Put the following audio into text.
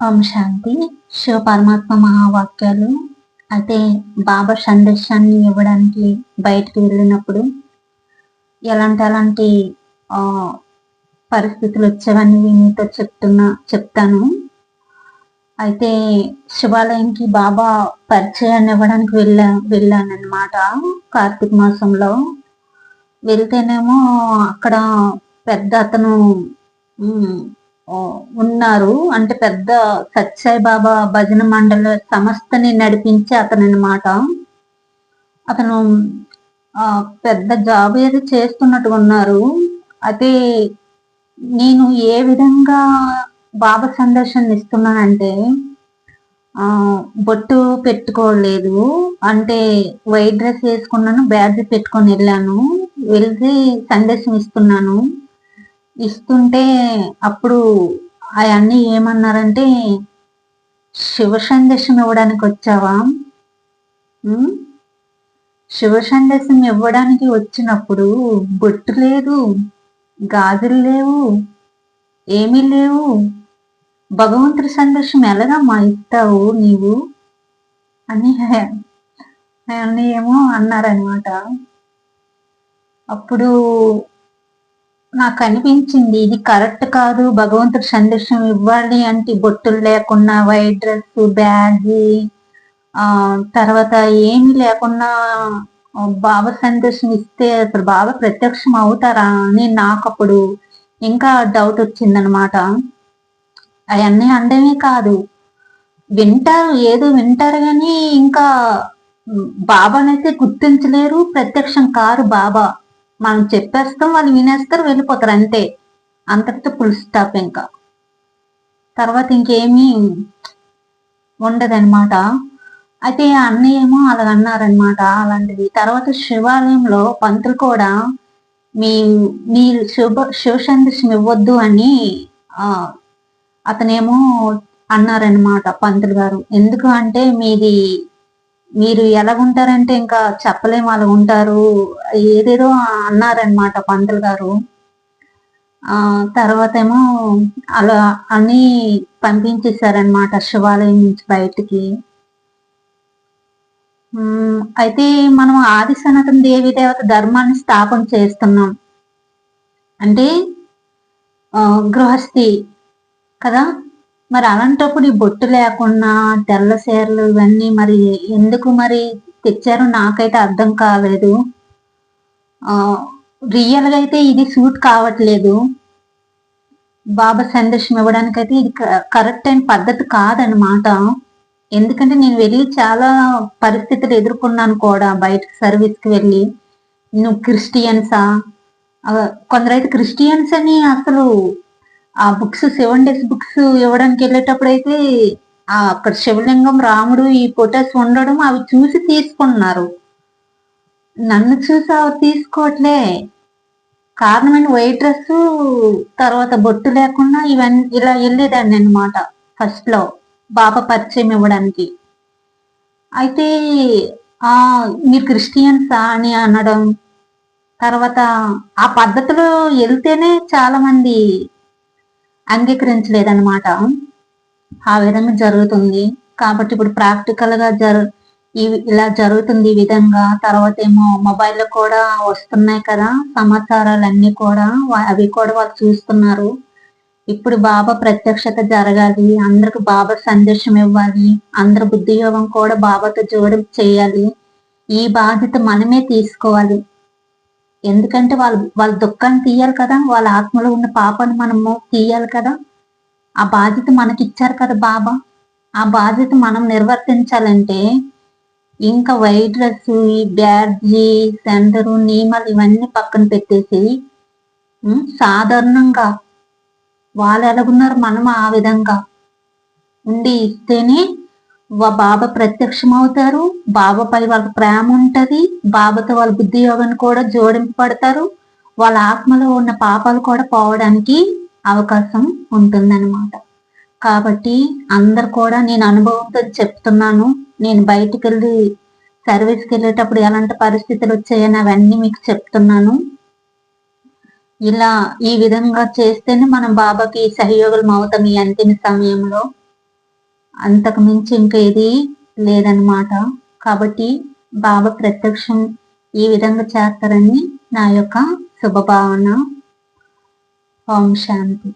ఓం శాంతి. శివ పరమాత్మ మహావాక్యాలు. అయితే బాబా సందేశాన్ని ఇవ్వడానికి బయటకు వెళ్ళినప్పుడు ఎలాంటి ఎలాంటి పరిస్థితులు వచ్చేవన్నీ మీతో చెప్తున్నా చెప్తాను. అయితే శివాలయంకి బాబా పరిచయాన్ని ఇవ్వడానికి వెళ్ళా వెళ్ళాను కార్తీక మాసంలో. వెళ్తేనేమో అక్కడ పెద్ద అతను ఉన్నారు. అంటే పెద్ద సత్సాయి బాబా భజన మండలి సంస్థని నడిపించే అతను అనమాట అతను పెద్ద జాబ్ ఏదో చేస్తున్నట్టుగా ఉన్నారు. అయితే నేను ఏ విధంగా బాబా సందర్శన ఇస్తున్నానంటే బొట్టు పెట్టుకోలేదు. అంటే వైట్ డ్రెస్ వేసుకున్నాను బ్యాగ్ పెట్టుకొని వెళ్ళాను. వెళ్తే సందేశం ఇస్తున్నాను. ఇస్తుంటే అప్పుడు అవన్నీ ఏమన్నారంటే శివ సందేశం ఇవ్వడానికి వచ్చావా? శివ సందేశం ఇవ్వడానికి వచ్చినప్పుడు బొట్టు లేదు గాజులు లేవు ఏమీ లేవు. భగవంతుడి సందేశం ఎలాగమ్మా ఇస్తావు నీవు? అని అని ఏమో అన్నారనమాట అప్పుడు నాకు అనిపించింది ఇది కరెక్ట్ కాదు భగవంతుడు సందేశం ఇవ్వాలి అంటే బొట్టులు లేకుండా వైట్ డ్రెస్ బ్యాగ్ ఆ తర్వాత ఏమీ లేకుండా బాబా సందేశం ఇస్తే అసలు బాబా ప్రత్యక్షం అవుతారా అని నాకు అప్పుడు ఇంకా డౌట్ వచ్చిందనమాట అవన్నీ అండమే కాదు. వింటారు ఏదో వింటారు కానీ ఇంకా బాబానైతే గుర్తించలేరు ప్రత్యక్షం కారు బాబా. మనం చెప్పేస్తాం వాళ్ళు వినేస్తారు వెళ్ళిపోతారు అంతే. అంతటితో ఫుల్ స్టాప్ ఇంకా. తర్వాత ఇంకేమీ ఉండదన్నమాట. అయితే అన్నయ్య ఏమో అలాగ అన్నారనమాట అలాంటిది. తర్వాత శివాలయంలో పంతులు కూడా మీ మీరు శుభ శివ ఇవ్వద్దు అని అతనేమో అన్నారనమాట పంతులు గారు. ఎందుకు అంటే మీది మీరు ఎలా ఉంటారంటే ఇంకా చెప్పలేం అలా ఉంటారు. ఏదేదో అన్నారనమాట పంతులు గారు. ఆ తర్వాత ఏమో అలా అని పంపించేశారనమాట శివాలయం నుంచి బయటికి. అయితే మనం ఆది సనాతన దేవి దేవత ధర్మాన్ని స్థాపన చేస్తున్నాం. అంటే గృహస్థి కదా? మరి అలాంటప్పుడు ఈ బొట్టు లేకుండా తెల్ల చీరలు ఇవన్నీ మరి ఎందుకు మరి తెచ్చారో నాకైతే అర్థం కాలేదు. రియల్గా అయితే ఇది సూట్ కావట్లేదు. బాబా సందేశం ఇవ్వడానికి అయితే ఇది కరెక్ట్ అయిన పద్ధతి కాదనమాట ఎందుకంటే నేను వెళ్ళి చాలా పరిస్థితులు ఎదుర్కొన్నాను కూడా బయటకు సర్వీస్కి వెళ్ళి. నువ్వు క్రిస్టియన్సా? కొందరైతే క్రిస్టియన్స్ అని అసలు ఆ బుక్స్ సెవెన్ డేస్ బుక్స్ ఇవ్వడానికి వెళ్ళేటప్పుడు అయితే ఆ అక్కడ శివలింగం రాముడు ఈ ఫొటోస్ ఉండడం అవి చూసి తీసుకున్నారు. నన్ను చూసి అవి తీసుకోవట్లే. కారణమైన వైట్ డ్రెస్ తర్వాత బొట్టు లేకుండా ఇవన్నీ ఇలా వెళ్ళేదాన్ని అనమాట ఫస్ట్లో బాబా పరిచయం ఇవ్వడానికి. అయితే ఆ మీరు క్రిస్టియన్సా అని అనడం తర్వాత ఆ పద్ధతిలో వెళ్తేనే చాలా మంది అంగీకరించలేదన్నమాట. ఆ విధంగా జరుగుతుంది. కాబట్టి ఇప్పుడు ప్రాక్టికల్గా జరు ఇలా జరుగుతుంది ఈ విధంగా. తర్వాత ఏమో మొబైల్లో కూడా వస్తున్నాయి కదా సమాచారాలు అన్ని కూడా అవి కూడా వాళ్ళు చూస్తున్నారు. ఇప్పుడు బాబా ప్రత్యక్షత జరగాలి. అందరికి బాబా సందేశం ఇవ్వాలి. అందరి బుద్ధియోగం కూడా బాబాతో జోడింపు చేయాలి. ఈ బాధ్యత మనమే తీసుకోవాలి. ఎందుకంటే వాళ్ళు వాళ్ళ దుఃఖాన్ని తీయాలి కదా వాళ్ళ ఆత్మలో ఉన్న పాపాన్ని మనము తీయాలి కదా. ఆ బాధ్యత మనకి ఇచ్చారు కదా బాబా. ఆ బాధ్యత మనం నిర్వర్తించాలంటే ఇంకా వైట్ డ్రెస్ ఈ బ్యాడ్జీ సెంటరు నియమాలు ఇవన్నీ పక్కన పెట్టేసి సాధారణంగా వాళ్ళు ఎలాగున్నారు మనం ఆ విధంగా ఉండి ఇస్తేనే బాబా ప్రత్యక్షం అవుతారు బాబాపై వాళ్ళకి ప్రేమ ఉంటది. బాబాతో వాళ్ళ బుద్ధి యోగాన్ని కూడా జోడింపబడతారు. వాళ్ళ ఆత్మలో ఉన్న పాపాలు కూడా పోవడానికి అవకాశం ఉంటుందన్నమాట. కాబట్టి అందరు కూడా నేను అనుభవంతో చెప్తున్నాను. నేను బయటికి వెళ్ళి సర్వీస్కి వెళ్ళేటప్పుడు ఎలాంటి పరిస్థితులు వచ్చాయని అవన్నీ మీకు చెప్తున్నాను. ఇలా ఈ విధంగా చేస్తేనే మనం బాబాకి సహయోగులం అవుతాం ఈ అంతిమ సమయంలో. అంతకు మించి ఇంకేది లేదనమాట కాబట్టి బాబా ప్రత్యక్షం ఈ విధంగా చేస్తారని నా యొక్క శుభభావన. ఓం శాంతి.